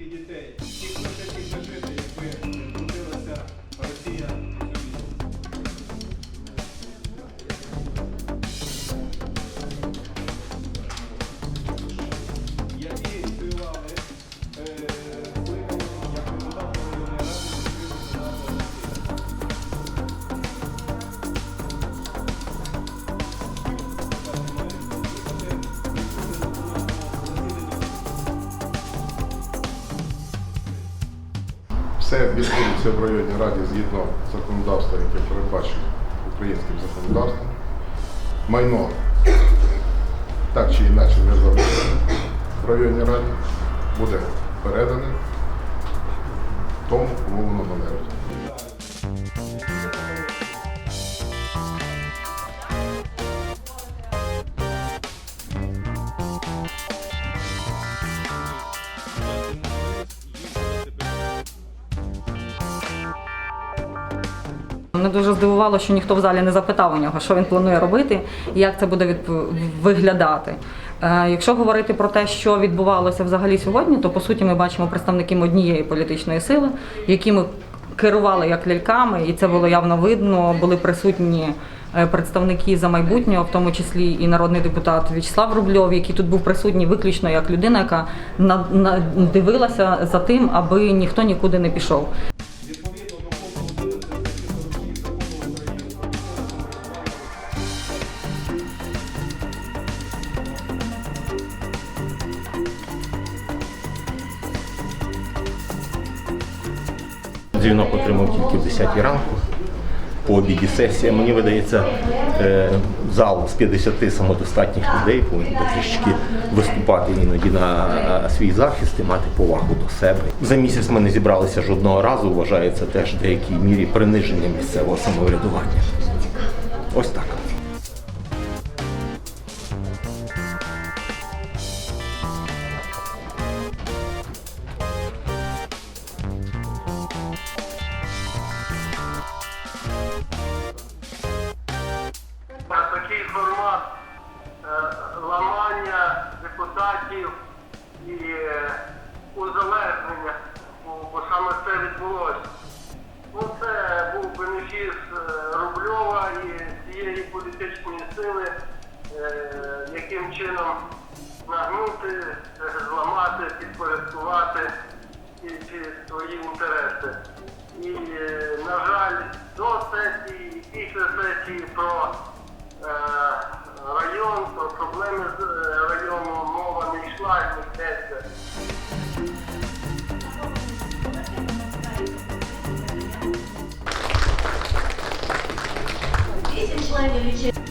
І дітей. Всіх хочуть їх Все відбудеться в районній раді згідно законодавства, яке передбачено українським законодавством. Майно так чи інакше не залишиться в районній раді, буде передане тому, кому воно належить. Мене дуже здивувало, що ніхто в залі не запитав у нього, що він планує робити і як це буде виглядати. Е, Якщо говорити про те, що відбувалося взагалі сьогодні, то по суті ми бачимо представників однієї політичної сили, якими керували як ляльками, і це було явно видно. Були присутні е, представники за майбутнього, в тому числі і народний депутат В'ячеслав Рубльов, який тут був присутній виключно як людина, яка дивилася за тим, аби ніхто нікуди не пішов. Дзвінок отримав тільки в 10 ранку. По обіді сесія. Мені видається, е, зал з 50 самодостатніх людей повинен трішечки виступати іноді на е, свій захист і мати повагу до себе. За місяць ми не зібралися жодного разу. вважається теж в деякій мірі приниження місцевого самоврядування. Ось так. Такий формат е, ламання депутатів і е, узалежнення, бо, саме це відбулося. Ну, це був бенефіс е, Рубльова і цієї політичної сили, яким чином нагнути, зламати, підпорядкувати ці, свої інтереси. І, на жаль, до сесії після сесії про Osmanlı ülkesi